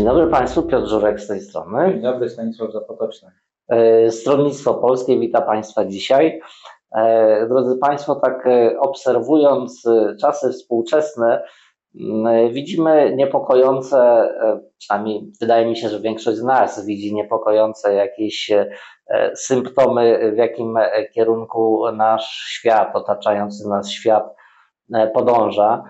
Dzień dobry Państwu, Piotr Żurek z tej strony. Dzień dobry, Stanisław Zapotoczny. E, Stronnictwo Polskie wita Państwa dzisiaj. E, Drodzy Państwo, tak e, obserwując czasy współczesne, widzimy niepokojące, przynajmniej wydaje mi się, że większość z nas widzi niepokojące jakieś symptomy, w jakim kierunku nasz świat, otaczający nas świat podąża.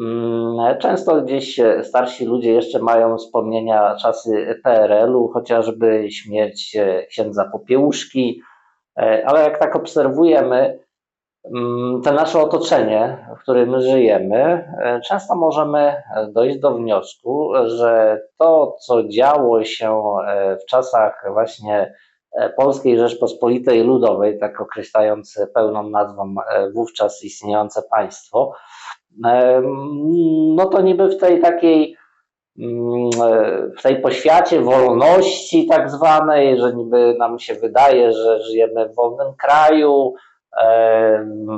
Mm, Często gdzieś starsi ludzie jeszcze mają wspomnienia czasy PRL-u, chociażby śmierć e, księdza Popiełuszki, E, ale jak tak obserwujemy mm, to nasze otoczenie, w którym żyjemy, e, często możemy dojść do wniosku, że to, co działo się w czasach właśnie Polskiej Rzeczpospolitej Ludowej, tak określając pełną nazwą wówczas istniejące państwo, no to niby w tej takiej mm, e, w tej poświacie wolności tak zwanej, że niby nam się wydaje, że żyjemy w wolnym kraju,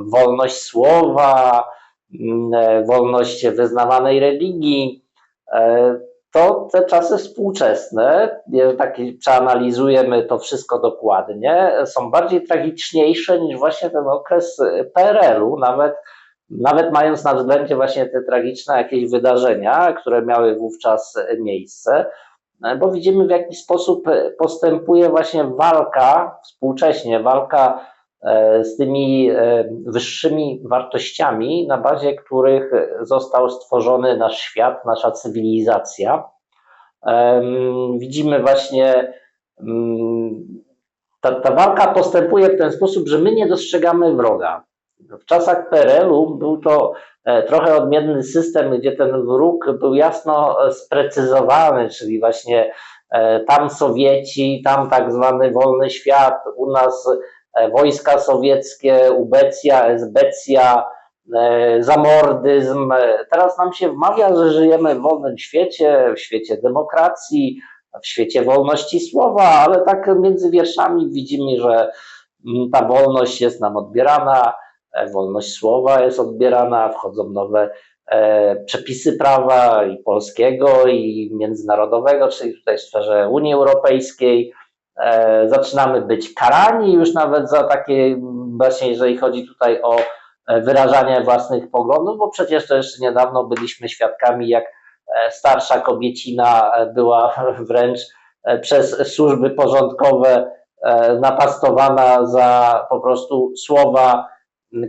wolność słowa, mm, e, wolność wyznawanej religii, e, to te czasy współczesne, jeżeli tak przeanalizujemy to wszystko dokładnie, są bardziej tragiczniejsze niż właśnie ten okres PRL-u, nawet nawet mając na względzie właśnie te tragiczne jakieś wydarzenia, które miały wówczas miejsce, e, bo widzimy w jaki sposób postępuje właśnie walka, współcześnie walka e, z tymi e, wyższymi wartościami, na bazie których został stworzony nasz świat, nasza cywilizacja. Widzimy właśnie, mm, ta, ta walka postępuje w ten sposób, że my nie dostrzegamy wroga. W czasach PRL-u był to e, trochę odmienny system, gdzie ten wróg był jasno e, sprecyzowany, czyli właśnie e, tam Sowieci, tam tak zwany wolny świat, u nas wojska sowieckie, ubecja, esbecja, zamordyzm. Teraz nam się wmawia, że żyjemy w wolnym świecie, w świecie demokracji, w świecie wolności słowa, ale tak między wierszami widzimy, że mm, ta wolność jest nam odbierana, wolność słowa jest odbierana, wchodzą nowe e, przepisy prawa i polskiego, i międzynarodowego, czyli tutaj w sferze Unii Europejskiej. E, zaczynamy być karani już nawet za takie, właśnie jeżeli chodzi tutaj o e, wyrażanie własnych poglądów, bo przecież to jeszcze niedawno byliśmy świadkami, jak starsza kobiecina była wręcz przez służby porządkowe napastowana za po prostu słowa,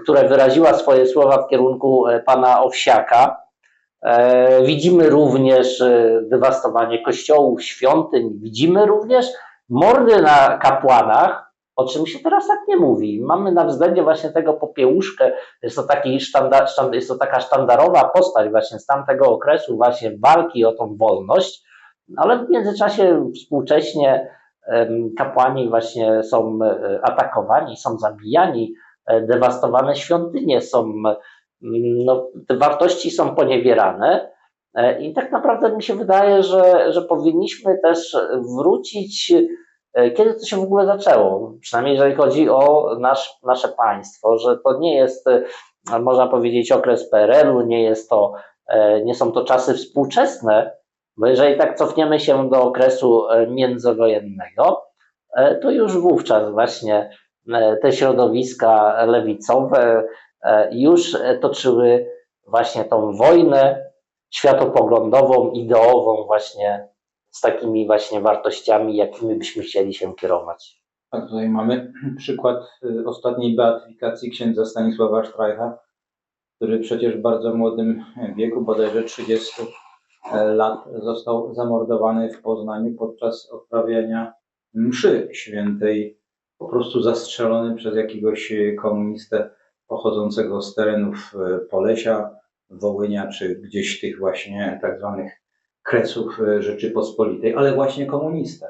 które wyraziła swoje słowa w kierunku e, pana Owsiaka. E, Widzimy również e, dewastowanie kościołów, świątyń, widzimy również mordy na kapłanach, o czym się teraz tak nie mówi. Mamy na względzie właśnie tego popiełuszkę, jest to, taki sztandar, sztand- jest to taka sztandarowa postać właśnie z tamtego okresu właśnie walki o tą wolność, ale w międzyczasie współcześnie kapłani właśnie są atakowani, są zabijani, dewastowane świątynie są, mm, no, te wartości są poniewierane. E, I tak naprawdę mi się wydaje, że, że powinniśmy też wrócić, e, kiedy to się w ogóle zaczęło. Przynajmniej jeżeli chodzi o nasz, nasze państwo, że to nie jest, e, można powiedzieć, okres PRL-u, nie jest to, e, nie są to czasy współczesne, bo jeżeli tak cofniemy się do okresu e, międzywojennego, e, to już wówczas właśnie e, te środowiska lewicowe e, już e, toczyły właśnie tą wojnę światopoglądową, ideową właśnie z takimi właśnie wartościami, jakimi byśmy chcieli się kierować. A tutaj mamy przykład y, ostatniej beatyfikacji księdza Stanisława Sztrajcha, który przecież w bardzo młodym wieku, bodajże 30 lat, został zamordowany w Poznaniu podczas odprawiania mszy świętej, po prostu zastrzelony przez jakiegoś komunistę pochodzącego z terenów y, Polesia, Wołynia, czy gdzieś tych właśnie tak zwanych kresów y, Rzeczypospolitej, ale właśnie komunistę.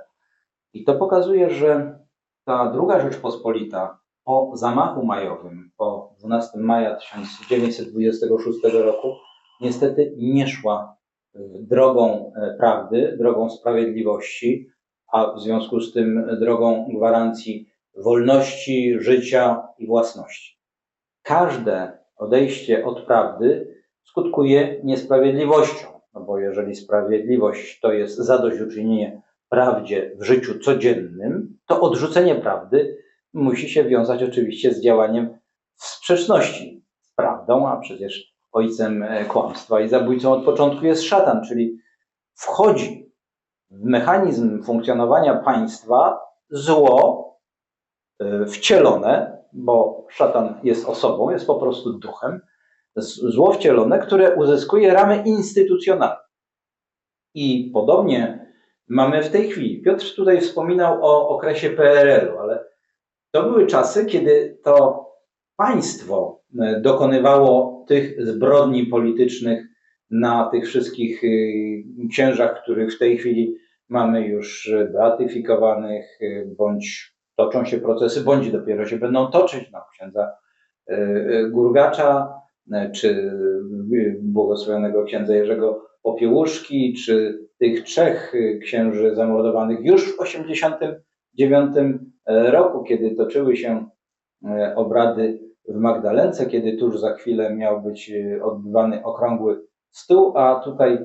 I to pokazuje, że ta druga Rzeczpospolita po zamachu majowym, po 12 maja 1926 roku, niestety nie szła drogą e, prawdy, drogą sprawiedliwości, a w związku z tym drogą gwarancji wolności, życia i własności. Każde odejście od prawdy skutkuje niesprawiedliwością. No bo jeżeli sprawiedliwość to jest zadośćuczynienie prawdzie w życiu codziennym, to odrzucenie prawdy musi się wiązać oczywiście z działaniem w sprzeczności z prawdą, a przecież ojcem e, kłamstwa i zabójcą od początku jest szatan, czyli wchodzi w mechanizm funkcjonowania państwa zło wcielone, bo szatan jest osobą, jest po prostu duchem, zło wcielone, które uzyskuje ramy instytucjonalne. I podobnie mamy w tej chwili. Piotr tutaj wspominał o okresie PRL-u, ale to były czasy, kiedy to państwo e, dokonywało tych zbrodni politycznych na tych wszystkich y, księżach, których w tej chwili mamy już beatyfikowanych, bądź toczą się procesy, bądź dopiero się będą toczyć na księdza y, Gurgacza, czy błogosławionego księdza Jerzego Popiełuszki, czy tych trzech księży zamordowanych już w 1989 roku, kiedy toczyły się obrady w Magdalence, kiedy tuż za chwilę miał być odbywany okrągły stół, a tutaj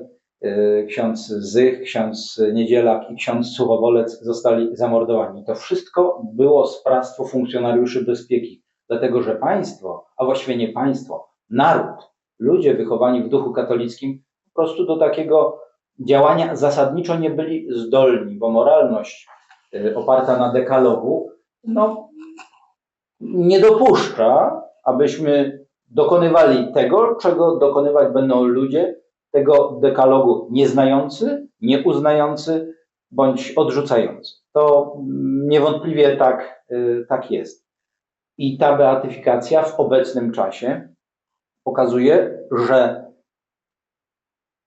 ksiądz Zych, ksiądz Niedzielak i ksiądz Suchowolec zostali zamordowani. To wszystko było sprawstwo funkcjonariuszy bezpieki, dlatego że państwo, a właściwie nie państwo, naród, ludzie wychowani w duchu katolickim po prostu do takiego działania zasadniczo nie byli zdolni, bo moralność oparta na dekalogu no, nie dopuszcza, abyśmy dokonywali tego, czego dokonywać będą ludzie, tego dekalogu nieznający, nieuznający bądź odrzucający. To niewątpliwie tak, tak jest. I ta beatyfikacja w obecnym czasie pokazuje, że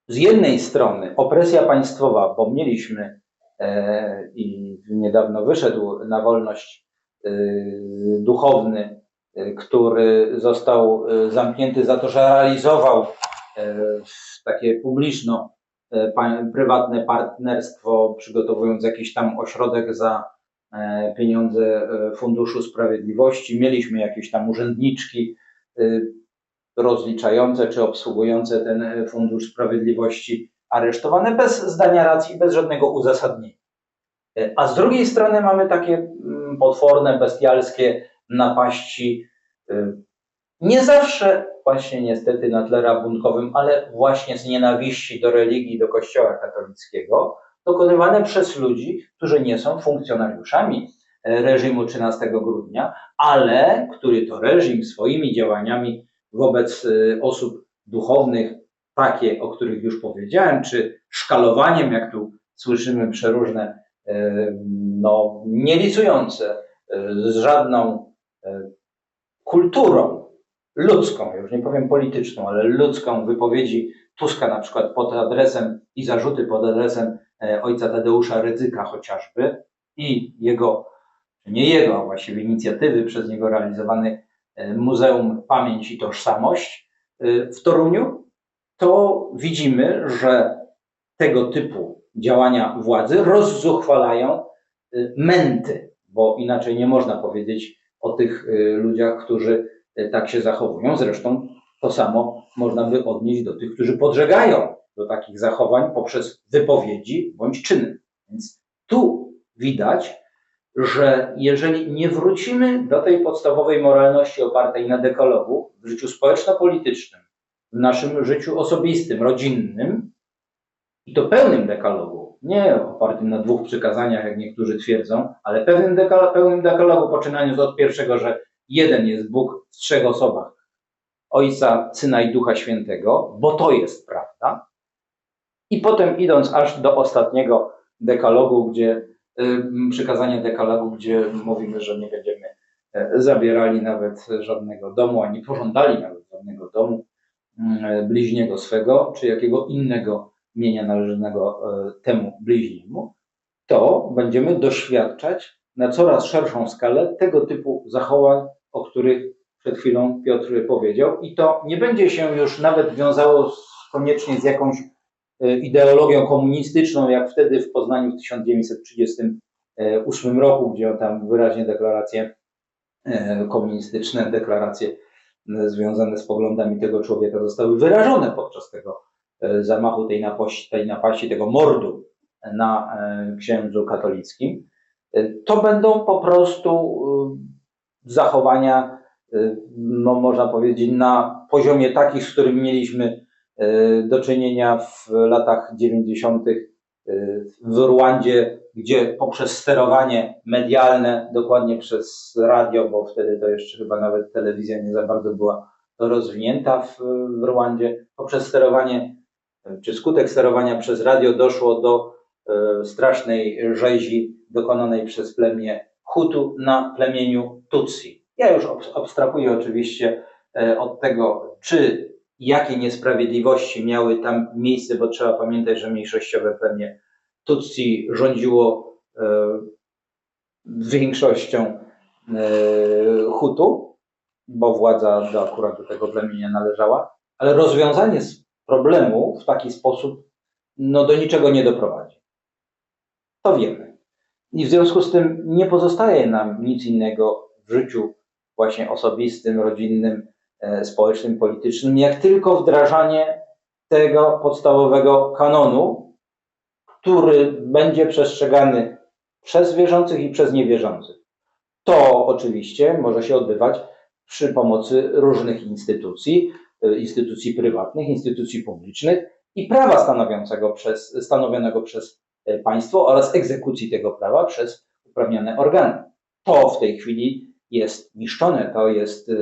z jednej strony opresja państwowa, bo mieliśmy e, i niedawno wyszedł na wolność e, duchowny, e, który został zamknięty za to, że realizował e, takie publiczno-prywatne partnerstwo, przygotowując jakiś tam ośrodek za pieniądze Funduszu Sprawiedliwości. Mieliśmy jakieś tam urzędniczki rozliczające czy obsługujące ten Fundusz Sprawiedliwości aresztowane bez zdania racji, bez żadnego uzasadnienia. A z drugiej strony mamy takie mm, potworne, bestialskie napaści, nie zawsze właśnie niestety na tle rabunkowym, ale właśnie z nienawiści do religii, do Kościoła katolickiego, dokonywane przez ludzi, którzy nie są funkcjonariuszami reżimu 13 grudnia, ale który to reżim swoimi działaniami wobec osób duchownych, takie, o których już powiedziałem, czy szkalowaniem, jak tu słyszymy przeróżne, no, nielicujące z żadną kulturą ludzką, już nie powiem polityczną, ale ludzką wypowiedzi Tuska na przykład pod adresem i zarzuty pod adresem ojca Tadeusza Rydzyka chociażby i jego, nie jego, a właściwie inicjatywy przez niego realizowany Muzeum Pamięć i Tożsamość w Toruniu, to widzimy, że tego typu działania władzy rozzuchwalają męty, bo inaczej nie można powiedzieć o tych ludziach, którzy tak się zachowują. Zresztą to samo można by odnieść do tych, którzy podżegają do takich zachowań poprzez wypowiedzi bądź czyny. Więc tu widać, że jeżeli nie wrócimy do tej podstawowej moralności opartej na dekalogu w życiu społeczno-politycznym, w naszym życiu osobistym, rodzinnym, i to pełnym dekalogu, nie opartym na dwóch przykazaniach, jak niektórzy twierdzą, ale pełnym, dekal pełnym dekalogu, poczynając od pierwszego, że jeden jest Bóg w trzech osobach, Ojca, Syna i Ducha Świętego, bo to jest prawda. I potem idąc aż do ostatniego dekalogu, gdzie przykazania dekalogu, gdzie mówimy, że nie będziemy zabierali nawet żadnego domu, ani pożądali nawet żadnego domu bliźniego swego, czy jakiego innego mienia należnego temu bliźniemu, to będziemy doświadczać na coraz szerszą skalę tego typu zachowań, o których przed chwilą Piotr powiedział. I to nie będzie się już nawet wiązało z, koniecznie z jakąś ideologią komunistyczną, jak wtedy w Poznaniu w 1938 roku, gdzie tam wyraźnie deklaracje komunistyczne, deklaracje związane z poglądami tego człowieka zostały wyrażone podczas tego e, zamachu tej napaści, tej napaści, tego mordu na e, księdzu katolickim, e, to będą po prostu zachowania, no można powiedzieć, na poziomie takich, z którymi mieliśmy do czynienia w latach 90. w Rwandzie, gdzie poprzez sterowanie medialne, dokładnie przez radio, bo wtedy to jeszcze chyba nawet telewizja nie za bardzo była rozwinięta w, w Rwandzie, poprzez sterowanie, czy skutek sterowania przez radio doszło do strasznej rzezi dokonanej przez plemię Hutu na plemieniu Tutsi. Ja już abstrahuję oczywiście e, od tego, czy jakie niesprawiedliwości miały tam miejsce, bo trzeba pamiętać, że mniejszościowe plemię Tutsi rządziło e, większością e, Hutu, bo władza do, akurat do tego plemienia należała, ale rozwiązanie problemu w taki sposób no, do niczego nie doprowadzi. To wiemy. I w związku z tym nie pozostaje nam nic innego w życiu właśnie osobistym, rodzinnym, e, społecznym, politycznym, jak tylko wdrażanie tego podstawowego kanonu, który będzie przestrzegany przez wierzących i przez niewierzących. To oczywiście może się odbywać przy pomocy różnych instytucji, e, instytucji prywatnych, instytucji publicznych i prawa stanowiącego przez, stanowionego przez państwo oraz egzekucji tego prawa przez uprawnione organy. To w tej chwili jest niszczone, to jest, e,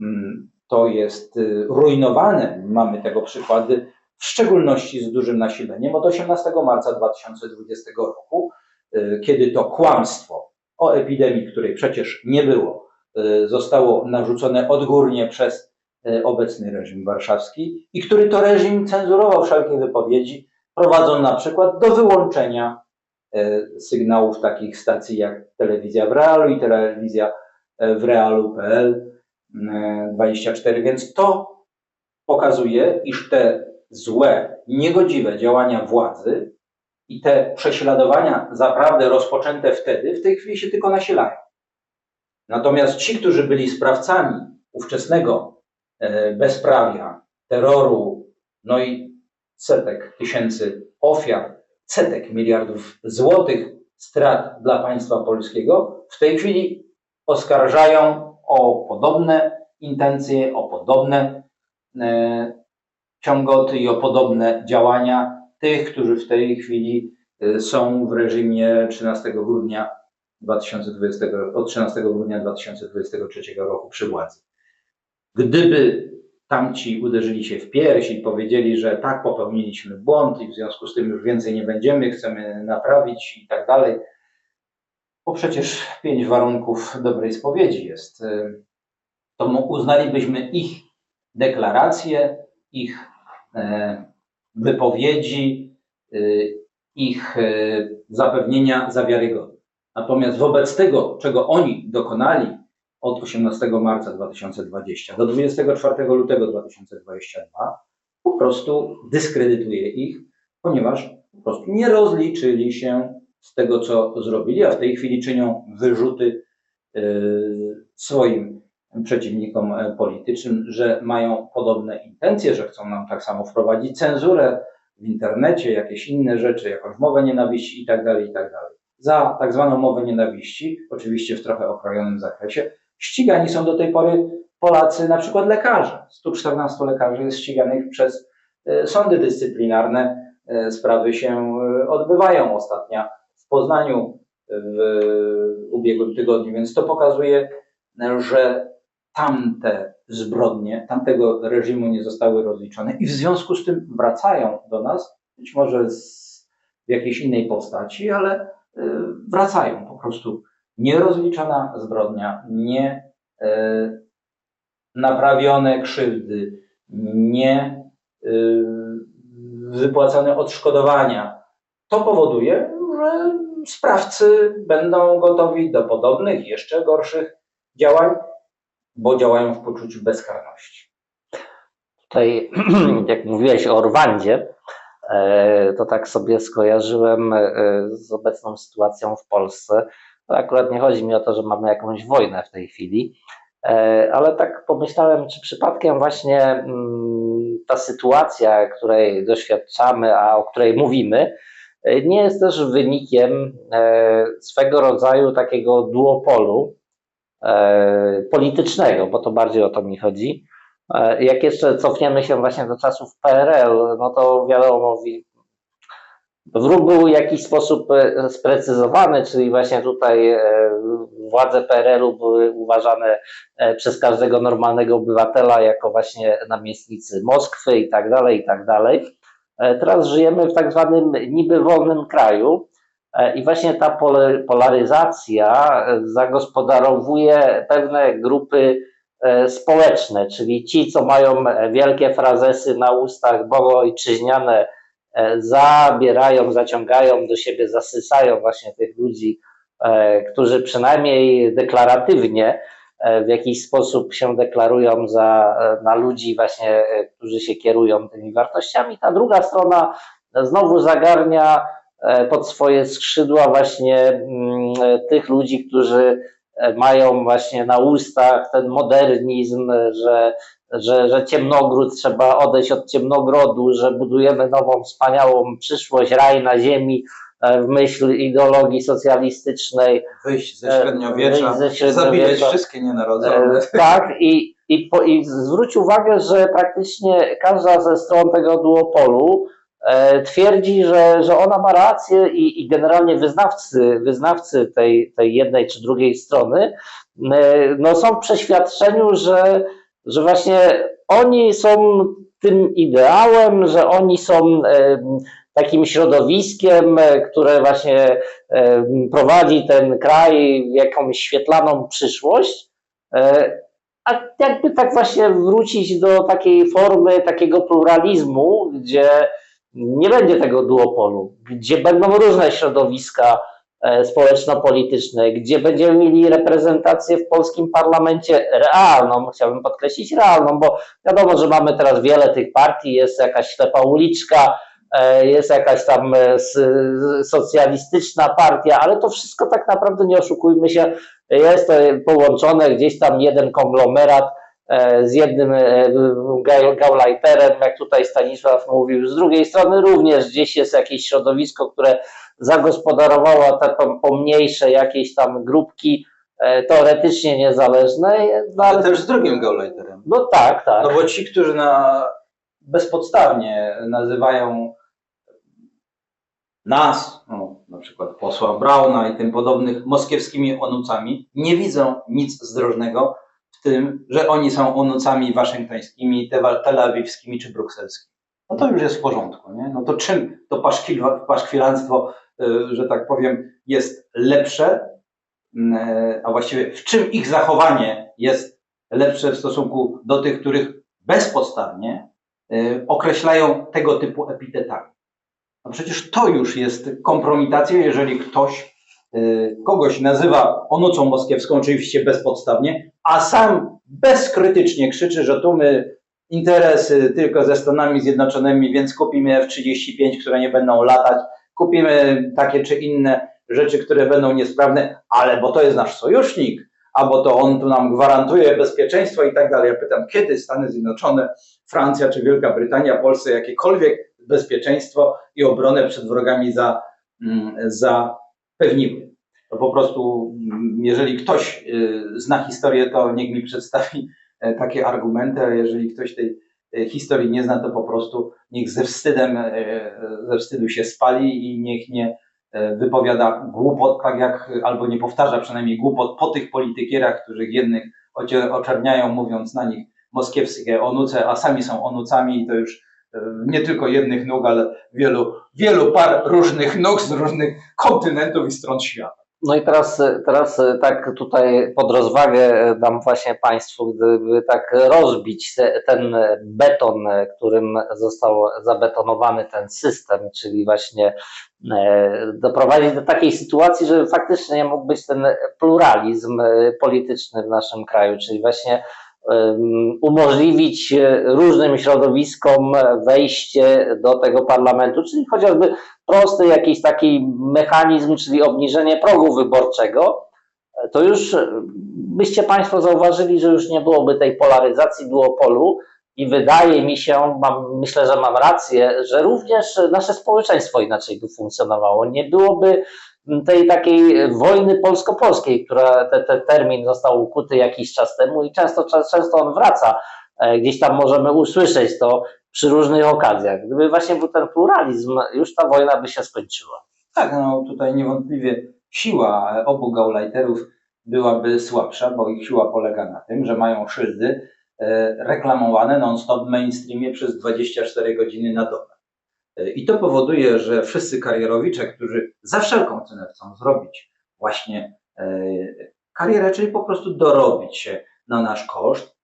mm, to jest rujnowane. Mamy tego przykłady w szczególności z dużym nasileniem od 18 marca 2020 roku, kiedy to kłamstwo o epidemii, której przecież nie było, E, zostało narzucone odgórnie przez e, obecny reżim warszawski i który to reżim cenzurował wszelkie wypowiedzi, prowadząc na przykład do wyłączenia e, sygnałów takich stacji jak telewizja w realu i telewizja w realu.pl 24. Więc to pokazuje, iż te złe, niegodziwe działania władzy i te prześladowania zaprawdę rozpoczęte wtedy, w tej chwili się tylko nasilają. Natomiast ci, którzy byli sprawcami ówczesnego e, bezprawia, terroru, no i setek tysięcy ofiar, setek miliardów złotych strat dla państwa polskiego, w tej chwili oskarżają o podobne intencje, o podobne e, ciągoty i o podobne działania tych, którzy w tej chwili e, są w reżimie 13 grudnia 2020, od 13 grudnia 2023 roku przy władzy. Gdyby tamci uderzyli się w pierś i powiedzieli, że tak, popełniliśmy błąd i w związku z tym już więcej nie będziemy, chcemy naprawić i tak dalej, bo przecież pięć warunków dobrej spowiedzi jest, to uznalibyśmy ich deklaracje, ich e, wypowiedzi, y, ich e, zapewnienia za wiarygodne. Natomiast wobec tego, czego oni dokonali od 18 marca 2020 do 24 lutego 2022, po prostu dyskredytuje ich, ponieważ po prostu nie rozliczyli się z tego, co zrobili, a w tej chwili czynią wyrzuty yy, swoim przeciwnikom e, politycznym, że mają podobne intencje, że chcą nam tak samo wprowadzić cenzurę w internecie, jakieś inne rzeczy, jakąś mowę nienawiści itd., tak itd. Tak za tak zwaną mowę nienawiści, oczywiście w trochę okrojonym zakresie. Ścigani są do tej pory Polacy, na przykład lekarze. 114 lekarzy jest ściganych przez e, sądy dyscyplinarne. E, sprawy się e, odbywają. Ostatnia w Poznaniu w ubiegłym tygodniu, więc to pokazuje, że tamte zbrodnie, tamtego reżimu nie zostały rozliczone i w związku z tym wracają do nas, być może z, w jakiejś innej postaci, ale wracają po prostu. Nierozliczona zbrodnia, nie y, naprawione krzywdy, nie y, wypłacone odszkodowania. To powoduje, że sprawcy będą gotowi do podobnych, jeszcze gorszych działań, bo działają w poczuciu bezkarności. Tutaj, jak mówiłeś o Rwandzie, E, to tak sobie skojarzyłem e, z obecną sytuacją w Polsce. Akurat nie chodzi mi o to, że mamy jakąś wojnę w tej chwili, e, ale tak pomyślałem, czy przypadkiem właśnie mm, ta sytuacja, której doświadczamy, a o której mówimy, e, nie jest też wynikiem e, swego rodzaju takiego duopolu politycznego, bo to bardziej o to mi chodzi. Jak jeszcze cofniemy się właśnie do czasów PRL, no to wiadomo, wi- wróg był w jakiś sposób e, sprecyzowany, czyli właśnie tutaj e, władze PRL-u były uważane e, przez każdego normalnego obywatela jako właśnie namiestnicy Moskwy i tak dalej, i tak dalej. Teraz żyjemy w tak zwanym niby wolnym kraju i właśnie ta polaryzacja zagospodarowuje pewne grupy społeczne, czyli ci, co mają wielkie frazesy na ustach, bo ojczyźniane, e, zabierają, zaciągają do siebie, zasysają właśnie tych ludzi, e, którzy przynajmniej deklaratywnie e, w jakiś sposób się deklarują za, e, na ludzi właśnie, e, którzy się kierują tymi wartościami. Ta druga strona znowu zagarnia e, pod swoje skrzydła właśnie mm, e, tych ludzi, którzy e, mają właśnie na ustach ten modernizm, e, że, że, że ciemnogród trzeba odejść od ciemnogrodu, że budujemy nową, wspaniałą przyszłość, raj na ziemi e, w myśl ideologii socjalistycznej. Wyjść ze E, średniowiecza, wyjść ze średniowiecza. zabijać wszystkie nienarodzone. E, tak, i, i, po, i zwróć uwagę, że praktycznie każda ze stron tego duopolu twierdzi, że, że ona ma rację i, i generalnie wyznawcy, wyznawcy tej, tej jednej czy drugiej strony no są w przeświadczeniu, że, że właśnie oni są tym ideałem, że oni są takim środowiskiem, e, które właśnie prowadzi ten kraj w jakąś świetlaną przyszłość. E, A jakby tak właśnie wrócić do takiej formy takiego pluralizmu, gdzie nie będzie tego duopolu, gdzie będą różne środowiska e, społeczno-polityczne, gdzie będziemy mieli reprezentację w polskim parlamencie realną, chciałbym podkreślić realną, bo wiadomo, że mamy teraz wiele tych partii, jest jakaś ślepa uliczka, e, jest jakaś tam e, socjalistyczna partia, ale to wszystko tak naprawdę, nie oszukujmy się, jest połączone gdzieś tam jeden konglomerat z jednym e, gau- gauleiterem, jak tutaj Stanisław mówił. Z drugiej strony również gdzieś jest jakieś środowisko, które zagospodarowało te pom- pomniejsze jakieś tam grupki, e, teoretycznie niezależne, no Ale ale też z drugim Gauleiterem. no tak, tak. No bo ci, którzy na bezpodstawnie nazywają nas, no, na przykład posła Brauna i tym podobnych moskiewskimi onucami, nie widzą nic zdrożnego tym, że oni są onucami waszyngtońskimi, telawiwskimi czy brukselskimi. No to już jest w porządku, nie? No to czym to paszkwil, paszkwilanstwo, y, że tak powiem, jest lepsze, y, a właściwie w czym ich zachowanie jest lepsze w stosunku do tych, których bezpodstawnie y, określają tego typu epitetami. No przecież to już jest kompromitacja, jeżeli ktoś kogoś nazywa onucą moskiewską, oczywiście bezpodstawnie, a sam bezkrytycznie krzyczy, że tu my interesy tylko ze Stanami Zjednoczonymi, więc kupimy F-35, które nie będą latać, kupimy takie czy inne rzeczy, które będą niesprawne, ale bo to jest nasz sojusznik, albo to on tu nam gwarantuje bezpieczeństwo i tak dalej. Ja pytam, kiedy Stany Zjednoczone, Francja czy Wielka Brytania Polsce jakiekolwiek bezpieczeństwo i obronę przed wrogami za, mm, zapewniły? To po prostu, jeżeli ktoś y, zna historię, to niech mi przedstawi e, takie argumenty, a jeżeli ktoś tej e, historii nie zna, to po prostu niech ze wstydem, e, ze wstydu się spali i niech nie wypowiada głupot, tak jak, albo nie powtarza przynajmniej głupot po tych politykierach, których jednych oczerniają, mówiąc na nich moskiewskie onuce, a sami są onucami i to już nie tylko jednych nóg, ale wielu, wielu par różnych nóg z różnych kontynentów i stron świata. No i teraz, teraz tak tutaj pod rozwagę dam właśnie Państwu, gdyby tak rozbić te, ten beton, którym został zabetonowany ten system, czyli właśnie e, doprowadzić do takiej sytuacji, że faktycznie mógł być ten pluralizm e, polityczny w naszym kraju, czyli właśnie umożliwić e, różnym środowiskom wejście do tego parlamentu, czyli chociażby prosty jakiś taki mechanizm, czyli obniżenie progu wyborczego, to już e, byście Państwo zauważyli, że już nie byłoby tej polaryzacji duopolu, i wydaje mi się, mam, myślę, że mam rację, że również nasze społeczeństwo inaczej by funkcjonowało. Nie byłoby tej takiej wojny polsko-polskiej, która te, te termin został ukuty jakiś czas temu i często, często on wraca. E, Gdzieś tam możemy usłyszeć to przy różnych okazjach. Gdyby właśnie był ten pluralizm, już ta wojna by się skończyła. Tak, no tutaj niewątpliwie siła obu gauleiterów byłaby słabsza, bo ich siła polega na tym, że mają szyldy e, reklamowane non-stop w mainstreamie przez 24 godziny na dobę. E, I to powoduje, że wszyscy karierowicze, którzy za wszelką cenę chcą zrobić właśnie e, karierę, czyli po prostu dorobić się na nasz koszt,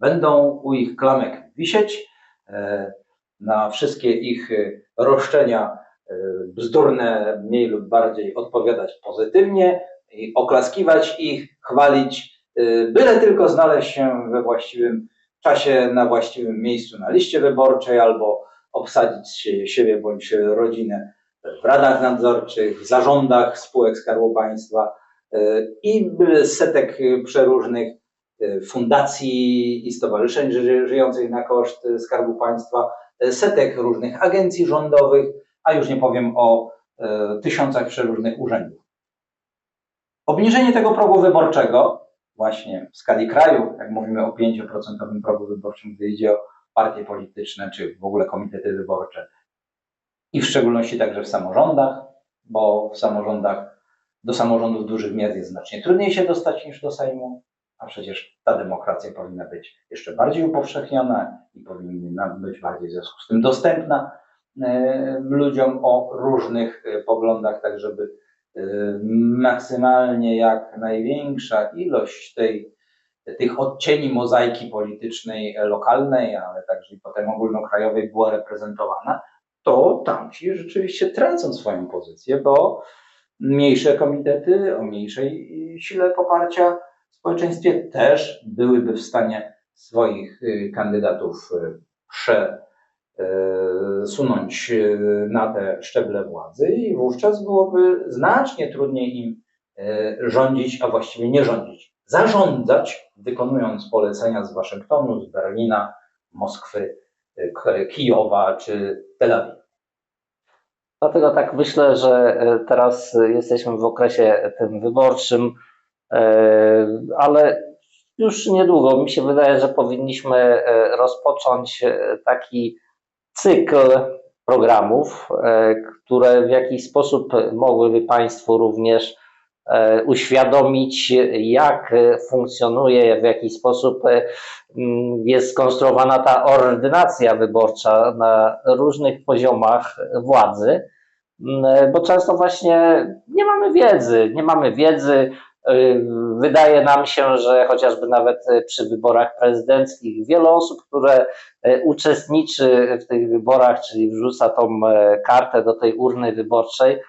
będą u ich klamek wisieć, e, na wszystkie ich roszczenia bzdurne, mniej lub bardziej odpowiadać pozytywnie, i oklaskiwać ich, chwalić, byle tylko znaleźć się we właściwym czasie, na właściwym miejscu na liście wyborczej albo obsadzić siebie bądź rodzinę w radach nadzorczych, w zarządach spółek Skarbu Państwa y, i setek przeróżnych y, fundacji i stowarzyszeń ży- żyjących na koszt Skarbu Państwa, y, setek różnych agencji rządowych, a już nie powiem o tysiącach przeróżnych urzędów. Obniżenie tego progu wyborczego, właśnie w skali kraju, jak mówimy o 5% progu wyborczym, gdy idzie o partie polityczne czy w ogóle komitety wyborcze, i w szczególności także w samorządach, bo w samorządach do samorządów dużych miast jest znacznie trudniej się dostać niż do Sejmu, a przecież ta demokracja powinna być jeszcze bardziej upowszechniona i powinna być bardziej w związku z tym dostępna ludziom o różnych e, poglądach, tak żeby maksymalnie jak największa ilość tej, tych odcieni mozaiki politycznej e, lokalnej, ale także i potem ogólnokrajowej była reprezentowana, to tamci rzeczywiście tracą swoją pozycję, bo mniejsze komitety o mniejszej sile poparcia w społeczeństwie też byłyby w stanie swoich y, kandydatów y, przesunąć y, na te szczeble władzy i wówczas byłoby znacznie trudniej im y, rządzić, a właściwie nie rządzić, zarządzać, wykonując polecenia z Waszyngtonu, z Berlina, Moskwy, y, K- Kijowa czy Tel Awiwu. Dlatego tak myślę, że e, teraz e, jesteśmy w okresie tym wyborczym, e, ale już niedługo mi się wydaje, że powinniśmy e, rozpocząć e, taki cykl programów, e, które w jakiś sposób mogłyby Państwu również e, uświadomić, jak e, funkcjonuje, w jaki sposób e, mm, jest skonstruowana ta ordynacja wyborcza na różnych poziomach władzy, Mm, bo często właśnie nie mamy wiedzy, nie mamy wiedzy. Wydaje nam się, że chociażby nawet przy wyborach prezydenckich wiele osób, które uczestniczy w tych wyborach, czyli wrzuca tą e, kartę do tej urny wyborczej,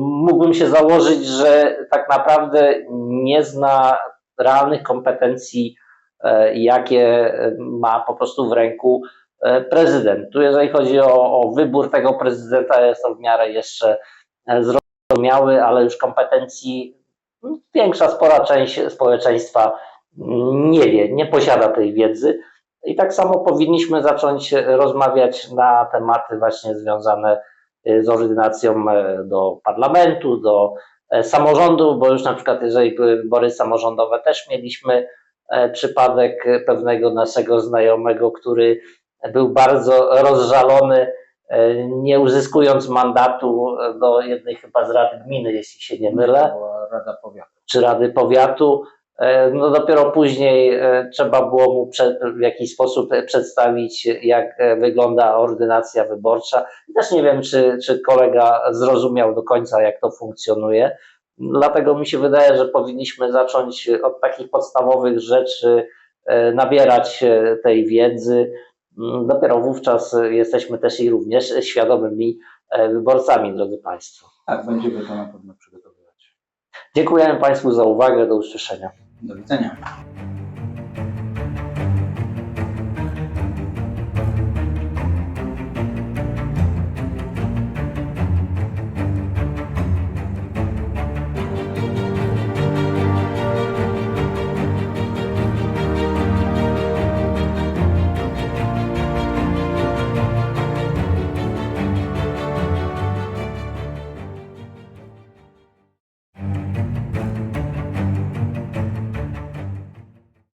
mógłbym się założyć, że tak naprawdę nie zna realnych kompetencji, e, jakie ma po prostu w ręku e, prezydent. Tu jeżeli chodzi o, o wybór tego prezydenta, jest to w miarę jeszcze e, zrozumiały, ale już kompetencji mm, większa, spora część społeczeństwa nie wie, nie posiada tej wiedzy. I tak samo powinniśmy zacząć rozmawiać na tematy właśnie związane e, z ordynacją e, do parlamentu, do e, samorządu, bo już na przykład jeżeli były wybory samorządowe, też mieliśmy e, przypadek pewnego naszego znajomego, który był bardzo rozżalony, e, nie uzyskując mandatu do jednej chyba z rad gminy, jeśli się nie mylę, Rada Powiatu. czy rady powiatu. E, No dopiero później e, trzeba było mu w jakiś sposób e, przedstawić, jak wygląda ordynacja wyborcza. Też nie wiem, czy, czy kolega zrozumiał do końca, jak to funkcjonuje. Dlatego mi się wydaje, że powinniśmy zacząć od takich podstawowych rzeczy, nabierać tej wiedzy. Mm, Dopiero wówczas jesteśmy też i również świadomymi wyborcami, drodzy Państwo. Tak, będziemy to na pewno przygotowywać. Dziękujemy Państwu za uwagę. Do usłyszenia. Do widzenia.